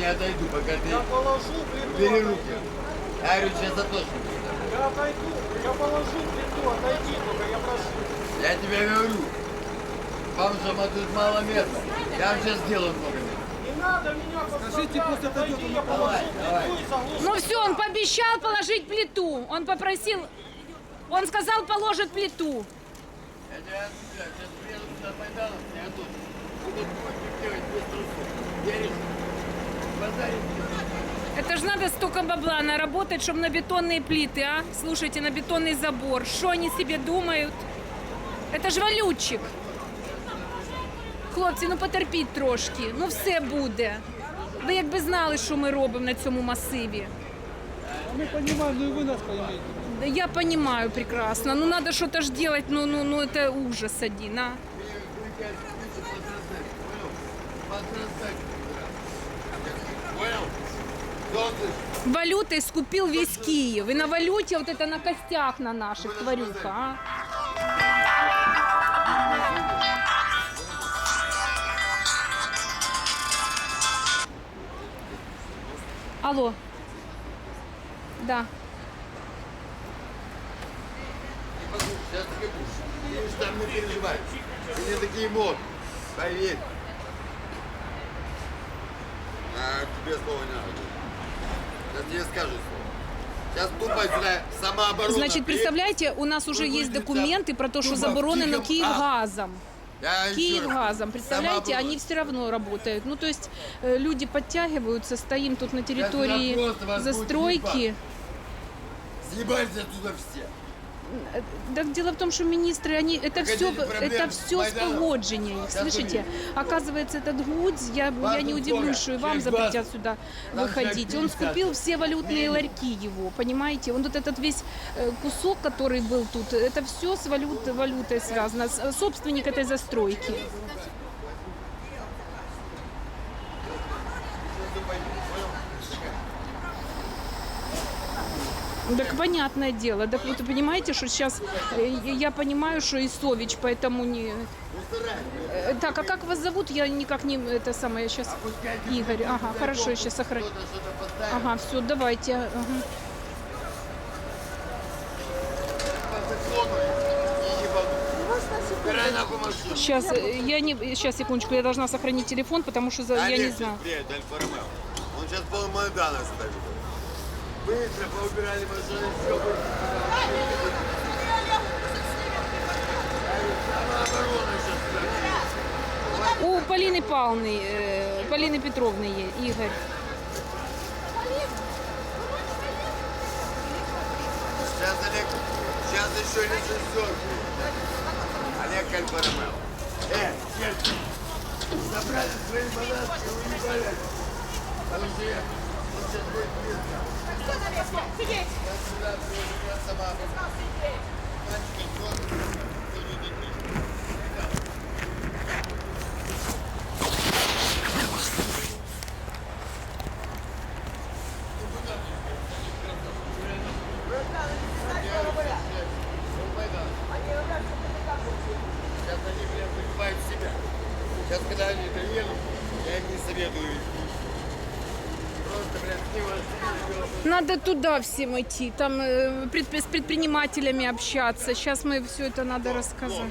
не отойду, пока ты Я положу плиту, убери отойди. руки. Я говорю, сейчас за то, что ты там. Я отойду, я положу плиту, отойди только, я прошу. Я тебе говорю, вам же тут мало места. Я вам сейчас сделаю много места. Не надо меня Скажите, пусть отойдет, отойди, я положу Давай, давай. плиту и заглушу. Ну все, он пообещал положить плиту. Он попросил, он сказал, положит плиту. Я тебя отвечаю, сейчас приеду сюда Майданов, я тут. Это же надо столько бабла наработать, чтобы на бетонные плиты, а? Слушайте, на бетонный забор. Что они себе думают? Это ж валютчик. Хлопці, ну потерпіть трошки. Ну все буде. Ви якби знали, що ми робимо на цьому масиві. А мы понимаем, ну и вы нас поймете. Да Я понимаю прекрасно. Ну надо что-то ж делать, ну, ну, ну это ужас один, а. Валютой скупил весь Киев. И на валюте вот это на костях на наших тварюка, а. Алло. Да. Сейчас. Ты там не переживай. Ты не такие мод. Поверь. А тебе слова не надо. Сейчас тебе скажу слово. Сейчас тупо сюда самооборона. Значит, представляете, у нас уже есть документы про то, что тупо заборонено Киев- Киевгазом. Я еще раз. Киевгазом, представляете, они все равно работают. Ну, то есть э, люди подтягиваются, стоим тут на территории просто вас будет застройки. Съебались отсюда все. Э, Так дело в том, что министры, они это все, это все с погоджения их, слышите? Оказывается, этот Гудз, я, я не удивлюсь, что и вам запретят сюда выходить. Он 50. скупил все валютные ларьки его, понимаете? Он вот этот весь э, кусок, который был тут, это все с валют, валютой связано. Собственник этой застройки. Так понятное дело. Так вот, понимаете, что сейчас э, я понимаю, что и Сович, поэтому не... Э, Так, а как вас зовут? Я никак не... Это самое сейчас... Игорь. Ага, хорошо, я сейчас сохраню. Ага, все, давайте. ага. Сейчас, э, я не... Сейчас, секундочку, я должна сохранить телефон, потому что за- я не знаю. Он сейчас пол Майдана ставит. Быстро поубирали машины, все У Полины Павловны, э, Полины Петровны, Игорь. Сейчас Олег, сейчас еще режиссер будет. Олег Альфа Ромео. Э, честно, забрали свои манатки, уебали. Потому что я, он сейчас когда они доедут, я им не советую идти. Просто, блядь, с ним вот- Надо туда всем идти, там э, с предпринимателями общаться. Сейчас мы все это надо рассказать.